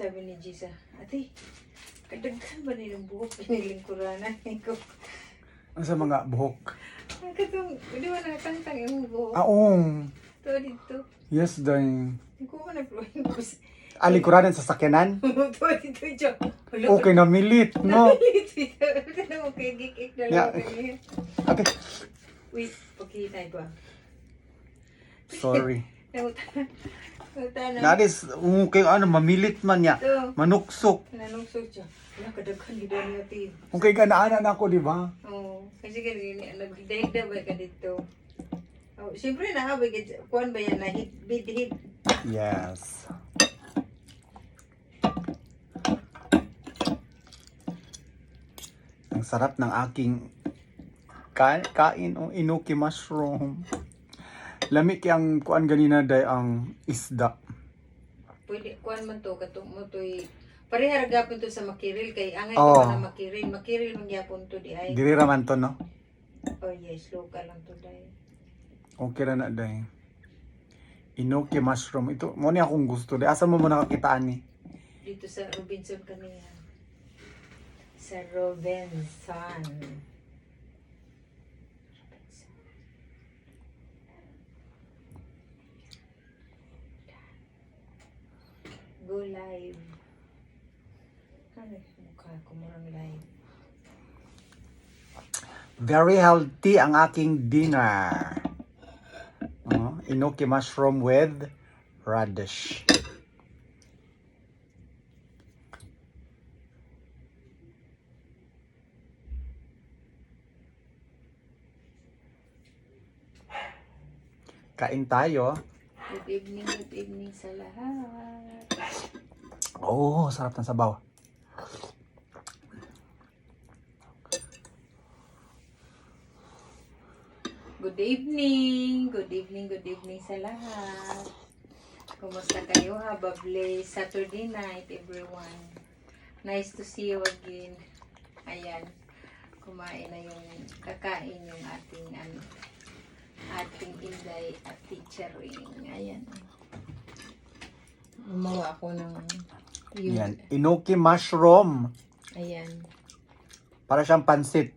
Sabi ni Gisa, ate, kadaghan ba nilang buhok piniling kurana? Ang sa mga buhok. Ang katong, di ba nakatangtang yung buhok? Aong. Ito dito. Yes, day. Hindi ko man nag-flowing ko sa... Alikuranan sa sakyanan. Ito dito, Jo. Okay na milit, no? Dito, Ano mo kay gikik na Yeah. lang kanya. Okay. Wait, pagkita ba? Sorry. Nauta. Nauta na. That is, okay, ano, mamilit man niya. Ito. Manuksok. Nanungsog siya. Wala, kadaghan gid niya ti. Okay, ganaanan ako, di ba? Oo. Kasi ganyan, nagdahigda ba ka dito? Oh, siyempre na, ba, kuan ba yan na hit, bid, hit. Yes. Ang sarap ng aking kain, kain o inuki mushroom. Lami kayang kuan ganina day ang isda. Pwede, kuan man to, katong mo to'y, parehar gapon to sa makiril, kay angay Oo. ko na makiril, makiril man gyapon to di ay. Diri raman to no. Oh yes, local lang to dahil. Okay ra na day. Inuki mushroom ito mo ni akong gusto day. Asa mo mo nakakitaan ni? Dito sa Robinson kaniya. Sa Robinson. Go live. Ano mukha ko murang live? Very healthy ang aking dinner. Oh, inuki mushroom with radish. Kain tayo. Good evening, good evening sa lahat. Oh, sarap ng sabaw. Good evening, good evening, good evening sa lahat. Kumusta kayo? Have a blessed Saturday night, everyone. Nice to see you again. Ayan, kumain na yung, kakain yung ating, ano, ating inday at teacher ring. Ayan. Gumawa ako ng, yung, Yan, inuki mushroom. ayan. Para siyang pansit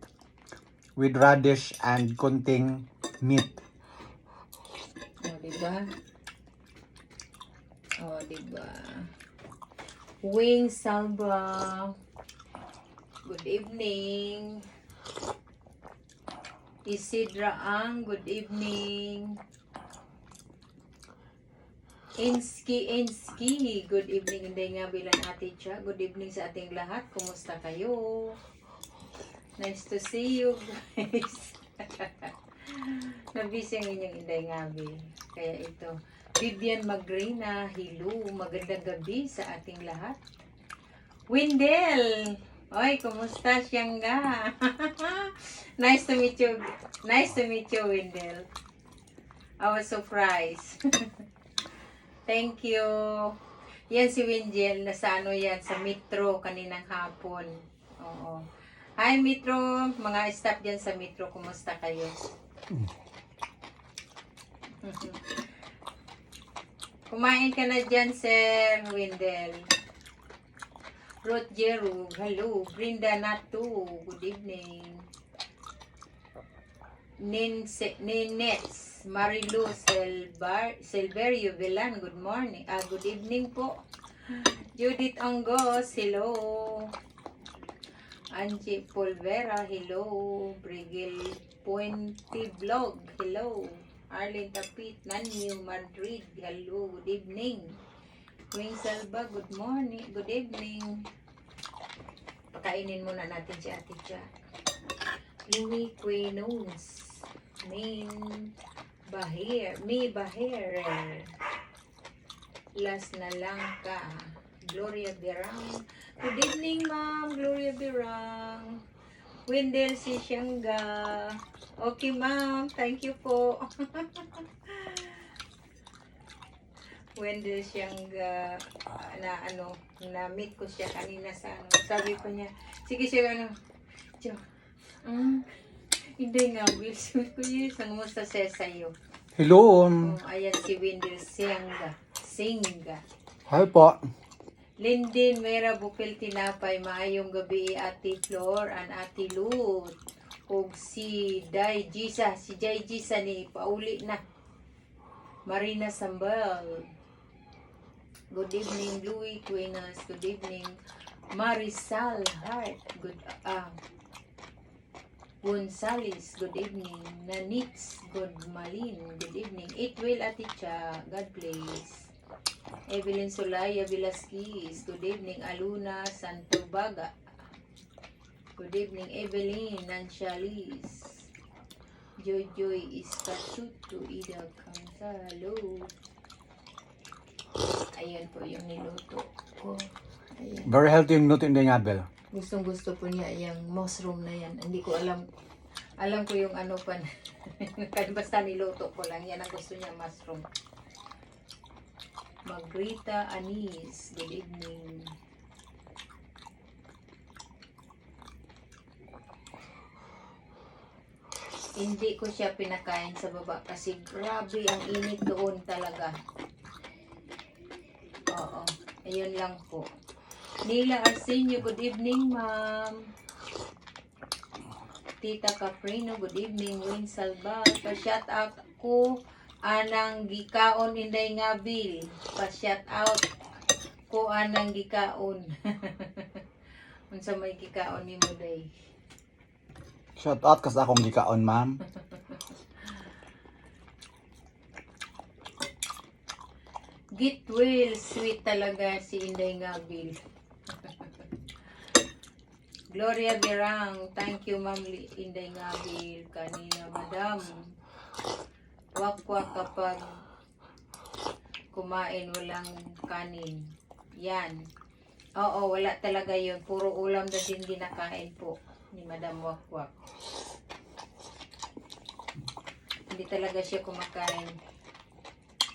with radish and kunting meat. O, oh, diba? O, oh, diba? Wing Salva. Good evening. Isidra Ang, good evening. Inski, Inski, good evening. Hindi nga bilang ate siya. Good evening sa ating lahat. Kumusta kayo? Nice to see you guys. Nabisi ang inyong Inday Ngabi. Kaya ito. Vivian Magrina, hello. Magandang gabi sa ating lahat. Windel! Oy, kumusta siyang ga? nice to meet you. Nice to meet you, Windel. I was surprised. Thank you. Yan si Windel, nasa ano yan, sa metro kaninang hapon. Oo. Hi, Metro. Mga staff dyan sa Metro, kumusta kayo? Kumain ka na dyan, Sir Windel. Ruth Jeru, hello. Brinda Natu, good evening. Ninse, Ninets, Marilu Selvar, Silverio Villan, good morning. Ah, good evening po. Judith Ongos, hello. Angie Polvera, hello. Brigil Puente Vlog, hello. Arlene Tapit, Nanyo, Madrid, hello. Good evening. Queen Salva, good morning. Good evening. Pakainin muna natin si Ate Cha. Louis Quinones. Min Bahir. Mi Bahir. Last na lang ka. Gloria Birang. Good evening, ma'am. Gloria Birang. Wendell si Siangga. Okay, ma'am. Thank you po. Wendell Siangga na ano, na-meet ko siya kanina sa ano. Sabi ko niya, sige siya ano, Jo, mm, hindi nga, Will. Sabi ko yun, kumusta siya sa'yo? Hello. Oh, ayan si Wendell Siangga. Singa. Hi po. Linden Mera Bupil Tinapay, maayong gabi Ate Flor and Ate Lut. Ug si Dai Gisa, si Jai Gisa ni pauli na. Marina Sambal. Good evening Louis Quinas. Good evening Marisal Hart. Good ah Gonzales, good evening. Nanits, good malin, good evening. It will Aticha, God bless. Evelyn Solaya Velasquez, good evening. Aluna Santobaga, good evening. Evelyn Nanchalis, Jojoy Iskatutu, Ida Cansalo. Ayan po yung niluto ko. Ayan. Very healthy yung luto Inday Abel. Gustong gusto po niya yung mushroom na yan. Hindi ko alam. Alam ko yung ano pa. Basta niluto ko lang. Yan ang gusto niya mushroom. Magrita Anis. Good evening. Hindi ko siya pinakain sa baba kasi grabe ang init doon talaga. Oo. Ayun lang po. Nila Arsenio, good evening, ma'am. Tita Caprino, good evening. Wayne Salval, pa-shout out ko anang gikaon inday nga bill. Pa-shout out ko anang gikaon. Unsa may gikaon ni mo day? Shout out kas akong gikaon, ma'am. Get well, sweet talaga si Inday Ngabil. Gloria Berang, thank you Ma'am Inday Ngabil. Kanina, Madam. Wakwak kapag kumain walang kanin. Yan. Oo, wala talaga yun. Puro ulam na din ginakain po ni Madam Wakwak. Hindi talaga siya kumakain.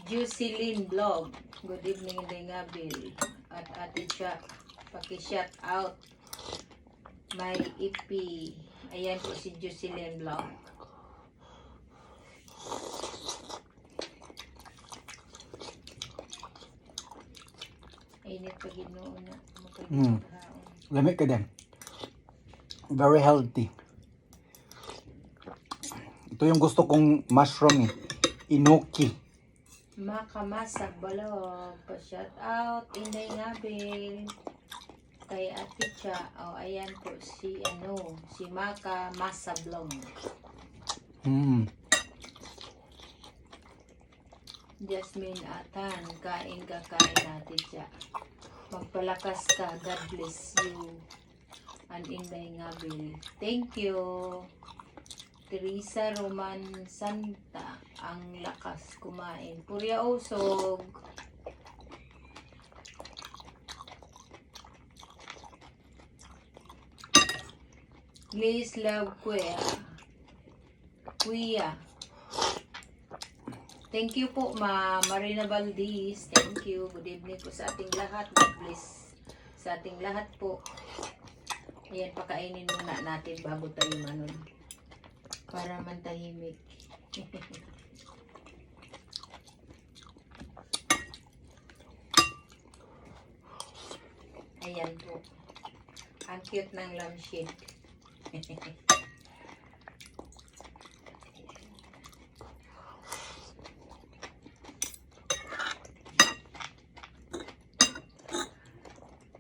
Jusilin Vlog. Good evening, Inday Ngabil. At Ate Cha, paki-shout out my EP. Ayan po si Jusilin Vlog. Init pa ginoo na. Mm. Lamig ka din. Very healthy. Ito yung gusto kong mushroom eh. Inoki. Makamasag balog. Pa-shout out, Inday Ngabil. Kay Ate Cha. O, ayan po si, ano, si Maka Masablong. Mm. Jasmine Atan, kain ka, kain natin siya. Magpalakas ka, God bless you. An Inday Ngabil. Thank you. Teresa Roman Santa, ang lakas kumain. Purya Usog. Please love Kuya. Kuya. Thank you po, Ma Marina Valdez. Thank you. Good evening po sa ating lahat. God bless sa ating lahat po. Ayan, pakainin muna natin bago tayo manon. Para man tahimik. Ayan po. Ang cute ng lampshade.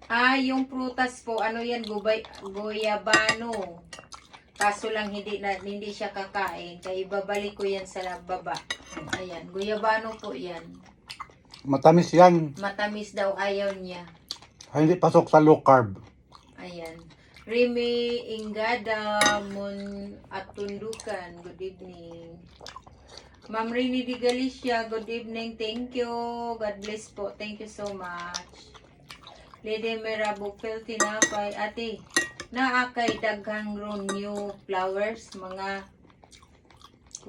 Ah, yung prutas po, ano yan, gubay, goyabano. Kaso lang hindi na hindi siya kakain, kaya ibabalik ko yan sa baba. Ayan, goyabano po yan. Matamis yan. Matamis daw ayaw niya. Hindi pasok sa low carb. Ayan. Remy Ingada Mon at Tundukan, good evening. Ma'am Rini Di Galicia, good evening. Thank you. God bless po. Thank you so much. Lady Mera Bukpel Tinapay. Ate, naa kay daghang ron new flowers, mga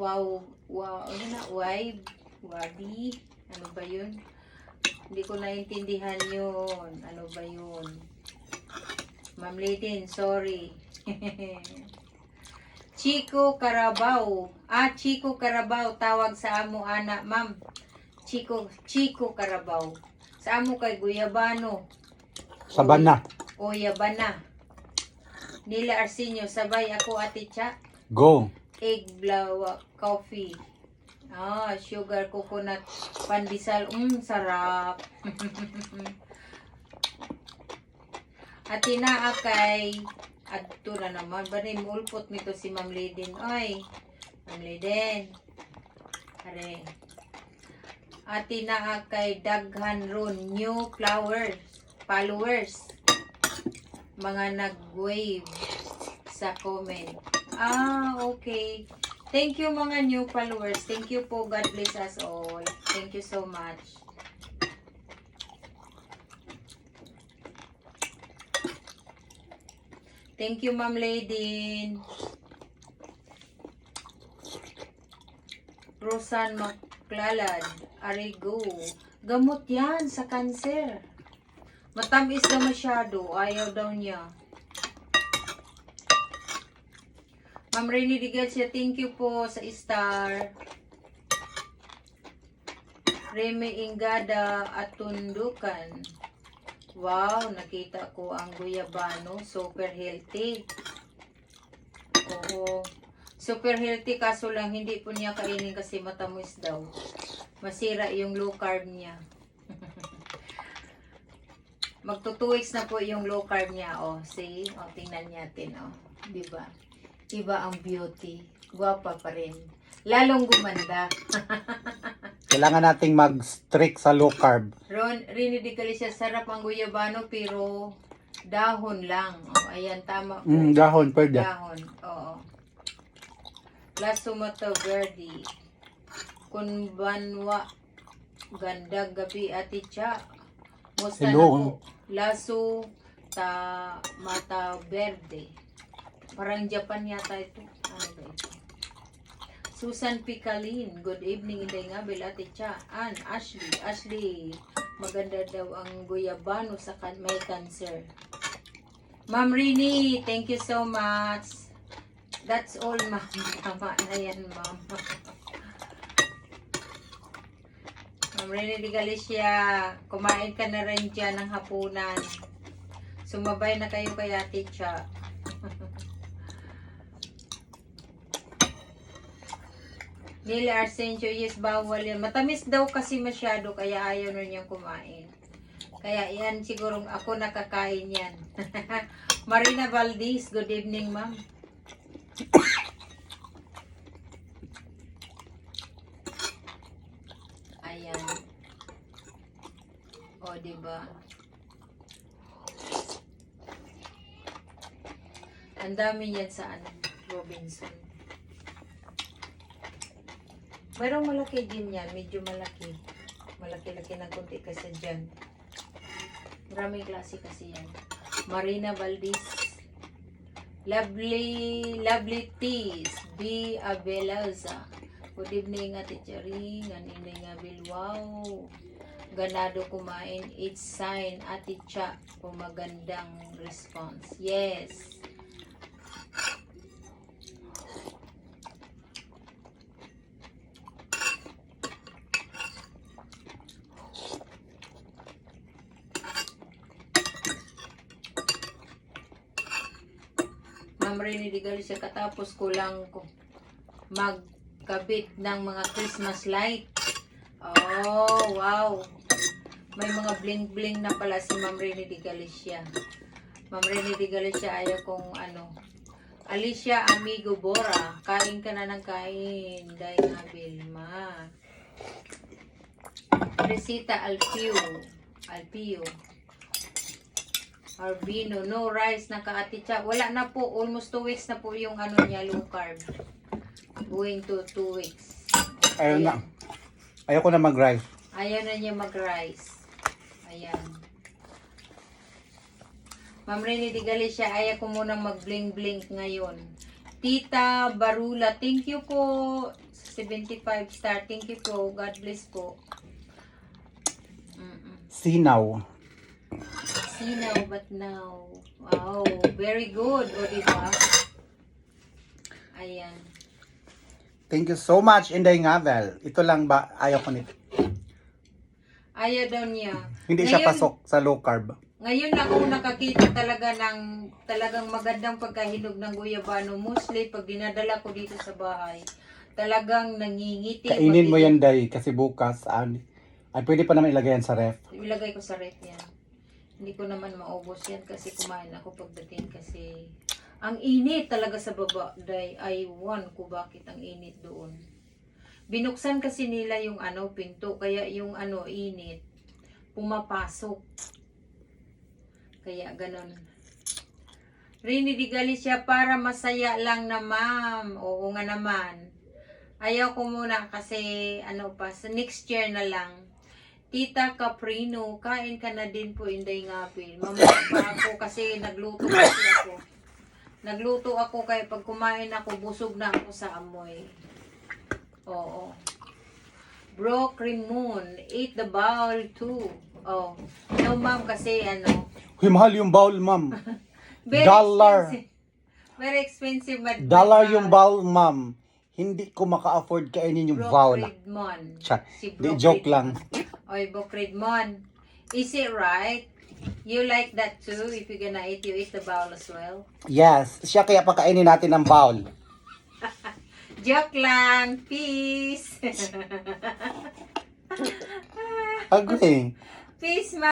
wow, wow, ano na, wibe, wabi, ano ba yun? Hindi ko naintindihan yun. Ano ba yun? Ma'am Lidin, sorry. Chico Carabao. Ah, Chico Carabao. Tawag sa amo, ana. Ma'am, Chico, Chico Carabao. Sa amo kay Guyabano. Saban na. O yaban na. Nila Arsenio, sabay ako ate Cha. Go. Egg blawa coffee. Ah, sugar coconut pandesal. Mm, sarap. At tinaa kay adto na naman ba ni mulpot nito si Ma'am Liden. Oy, Ma'am Liden. Are. At tinaa kay daghan ron new flowers, followers. Mga nag-wave sa comment. Ah, okay. Thank you mga new followers. Thank you po. God bless us all. Thank you so much. Thank you, Ma'am Ladin. Rosan Maclalad. Arigo. Gamot yan sa cancer. Matamis na masyado. Ayaw daw niya. Ma'am Rainy Digacia, thank you po sa star. Reme Ingada at Tundukan. Wow, nakita ko ang guyabano. Super healthy. Oo. Super healthy kaso lang hindi po niya kainin kasi matamis daw. Masira yung low carb niya. Magto 2 weeks na po yung low carb niya. Oh, see? Oh, tingnan natin. Oh, di ba? Iba ang beauty. Guwapa pa rin. Lalong gumanda. Kailangan nating mag-strict sa low carb. Ron, rinidikali siya. Sarap ang guyabano pero dahon lang. Oh, ayan, tama po. Mm, dahon, pwede. Dahon, oo. Lasumato Verde. Kunbanwa. Ganda gabi ati Cha. Musta Hello. na po? Laso ta mata verde. Parang Japan yata ito. Ano ba ito? Susan Picalin. Good evening, Inday nga, Ate Cha. Ann, Ashley. Ashley, maganda daw ang guyabano sa kan may cancer. Ma'am Rini, thank you so much. That's all, ma'am. Tama na yan, ma'am. Ma'am Rini Galicia, kumain ka na rin dyan ng hapunan. Sumabay na kayo kay Ate Cha. Nila Arsenio, yes, bawal yan. Matamis daw kasi masyado, kaya ayaw na niyang kumain. Kaya yan, siguro ako nakakain yan. Marina Valdez, good evening, ma'am. Ayan. O, diba? Ang dami niyan sa ano, Robinson. Merong malaki din yan, medyo malaki. Malaki-laki ng konti kasi dyan. Maraming klase kasi yan. Marina Valdez. Lovely, lovely teas. B. Abelaza. Good evening, Ate Charing. Ganinday nga Bil. Wow. Ganado kumain. It's sign, Ate Cha. Kung magandang response. Yes. Ma'am Rene de Galicia, katapos ko lang ko magkabit ng mga Christmas light. Oh, wow. May mga bling-bling na pala si Ma'am Rene de Galicia. Ma'am Rene de Galicia, ayaw kong ano. Alicia Amigo Bora, kain ka na ng kain. Dahil nga, Vilma. Resita Alpio. Alpio. Arbino, no rice na kaatitsa. Wala na po, almost 2 weeks na po yung ano niya, low carb. Going to 2 weeks. Ayaw na. Ayaw ko na mag-rice. Ayaw na niya mag-rice. Ayan. Ma'am Rene de Galicia, ayaw ko muna mag-bling-bling ngayon. Tita Barula, thank you po. 75 star, thank you po. God bless po. Mm-mm. Sinaw. See now, but now. Wow, very good. O, diba? Ayan. Thank you so much, Inday Ngavel. Ito lang ba? Ayaw ko nito. Ayaw daw niya. Hindi siya Ngayon- pasok sa low carb. Ngayon lang ako nakakita talaga ng talagang magandang pagkahinog ng guyabano. Mostly pag dinadala ko dito sa bahay, talagang nangingiti. Kainin mo yan, Day, kasi bukas, ah, ay pwede pa naman ilagay yan sa ref. Ilagay ko sa ref yan. Hindi ko naman maubos yan kasi kumain ako pagdating kasi ang init talaga sa baba. Day, I want ko bakit ang init doon. Binuksan kasi nila yung ano, pinto, kaya yung ano, init, pumapasok. Kaya ganon. Rini di Galicia para masaya lang na ma'am. Oo nga naman. Ayaw ko muna kasi ano pa, sa next year na lang. Tita Caprino, kain ka na din po, Inday Ngapil. Mamaya pa ako kasi nagluto kasi ako. Nagluto ako kaya pag kumain ako, busog na ako sa amoy. Oo. Bro Cremoon, eat the bowl too. Oh. No, ma'am, kasi ano, Huy, mahal yung bowl, ma'am. Dollar. expensive. Very expensive. But Dollar yung bowl, ma'am. Hindi ko maka-afford kainin yung Bro bowl. Creedmon. Cha, Si di Bro joke Creedmon. lang. Oy, Bro Creedmon. Is it right? You like that too? If you're gonna eat, you eat the bowl as well? Yes, siya kaya pakainin natin ng bowl. Joke lang. Peace. Agree. Peace, ma.